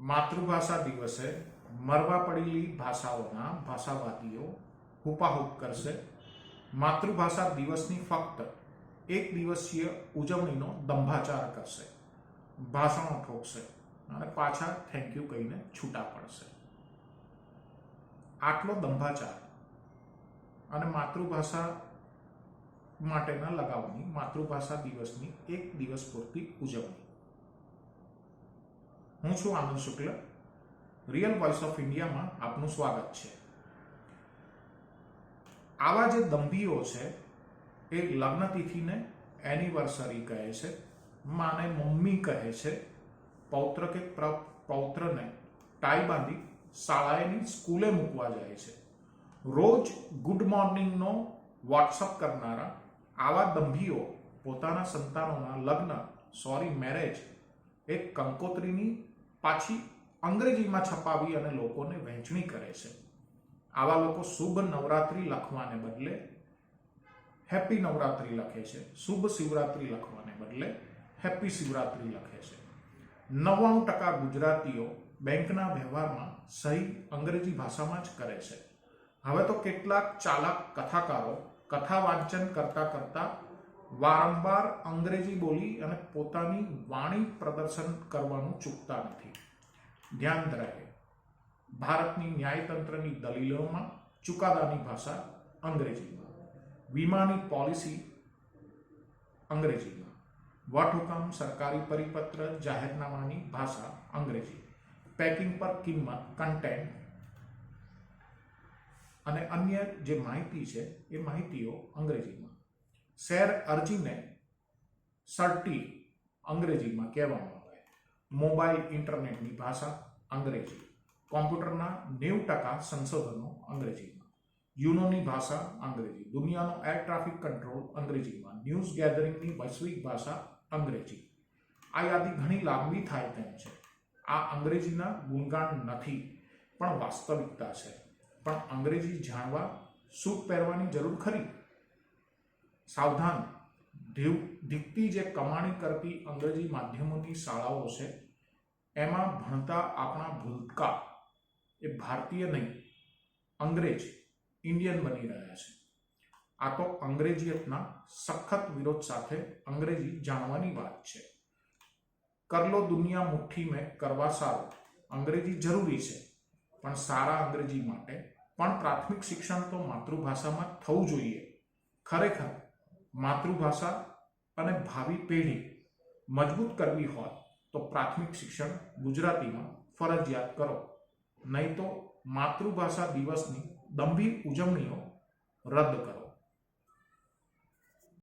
માતૃભાષા દિવસે મરવા પડેલી ભાષાઓના ભાષાવાદીઓ હુપાહુપ કરશે. માતૃભાષા દિવસની ફક્ત એક દિવસીય ઉજવણીનો દંભાચાર કરશે. ભાષણો ઠોકશે અને પાછા થેન્ક યુ કહીને છૂટા પડશે. આટલો દંભાચાર અને માતૃભાષા માટેના લગાવની, માતૃભાષા દિવસની એક દિવસ પૂરતી ઉજવણી. હું છું Anand Shukla. Real voice of ઇન્ડિયામાં આપનું સ્વાગત છે. આવા જે દંભીઓ છે, એ લગ્ન તિથિને એનિવર્સરી કહે છે, માને મમ્મી કહે છે, પૌત્ર કે પૌત્રને ટાઈ બાંધી શાળાએની સ્કૂલે મૂકવા જાય છે. રોજ ગુડ મોર્નિંગનો વોટ્સઅપ કરનારા આવા દંભીઓ પોતાના સંતાનોના લગ્ન સોરી મેરેજ એક કંકોત્રીની પાછી અંગ્રેજીમાં છપાવી અને લોકોને વહેંચણી કરે છે. આવા લોકો શુભ નવરાત્રી લખવાને બદલે હેપી નવરાત્રી લખે છે. શુભ શિવરાત્રી લખવાને બદલે હેપી શિવરાત્રી લખે છે. નવ્વાણું ટકા ગુજરાતીઓ બેંકના વ્યવહારમાં સહી અંગ્રેજી ભાષામાં જ કરે છે. હવે તો કેટલાક ચાલાક કથાકારો કથા વાંચન કરતા કરતા વારંવાર અંગ્રેજી બોલી અને પોતાની વાણી પ્રદર્શન કરવાનું ચૂકતા નથી. ધ્યાન રહે ભારતની ન્યાયતંત્રની દલીલોમાં ચુકાદાની ભાષા અંગ્રેજીમાં. વીમાની પોલિસી અંગ્રેજીમાં. વટહુકમ, સરકારી પરિપત્ર, જાહેરનામાની ભાષા અંગ્રેજી. પેકિંગ પર કિંમત કન્ટેન્ટ અને અન્ય જે માહિતી છે એ માહિતીઓ અંગ્રેજીમાં. શેર અરજીને સર્ટી અંગ્રેજીમાં કહેવામાં આવે. મોબાઈલ ઇન્ટરનેટની ભાષા અંગ્રેજી. કોમ્પ્યુટરના નેવું ટકા સંશોધનો અંગ્રેજીમાં. યુનોની ભાષા અંગ્રેજી. દુનિયાનો એર ટ્રાફિક કંટ્રોલ અંગ્રેજીમાં. ન્યૂઝ ગેધરિંગની વૈશ્વિક ભાષા અંગ્રેજી. આ યાદી ઘણી લાંબી થાય તેમ છે. આ અંગ્રેજીના ગુણગાન નથી, પણ વાસ્તવિકતા છે. પણ અંગ્રેજી જાણવા સૂટ પહેરવાની જરૂર ખરી? સાવધાન. ધીવ દીકતી જે કમાણી કરતી અંગ્રેજી માધ્યમોની શાળાઓ છે, એમાં ભણતા આપણા ભૂલકા એ ભારતીય નહીં, અંગ્રેજ, ઇન્ડિયન બની રહ્યા છે. આ તો અંગ્રેજીયતના સખત વિરોધ સાથે અંગ્રેજી જાણવાની વાત છે. કરલો દુનિયા મુઠ્ઠી મેં કરવા સારું. અંગ્રેજી જરૂરી છે, પણ સારા અંગ્રેજી માટે પણ પ્રાથમિક શિક્ષણ તો માતૃભાષામાં થવું જોઈએ. ખરેખર માતૃભાષા અને ભાવિ પેઢી મજબૂત કરવી હોય તો પ્રાથમિક શિક્ષણ ગુજરાતીમાં ફરજિયાત કરો. નહીં તો માતૃભાષા દિવસની દંભી ઉજવણીઓ રદ કરો.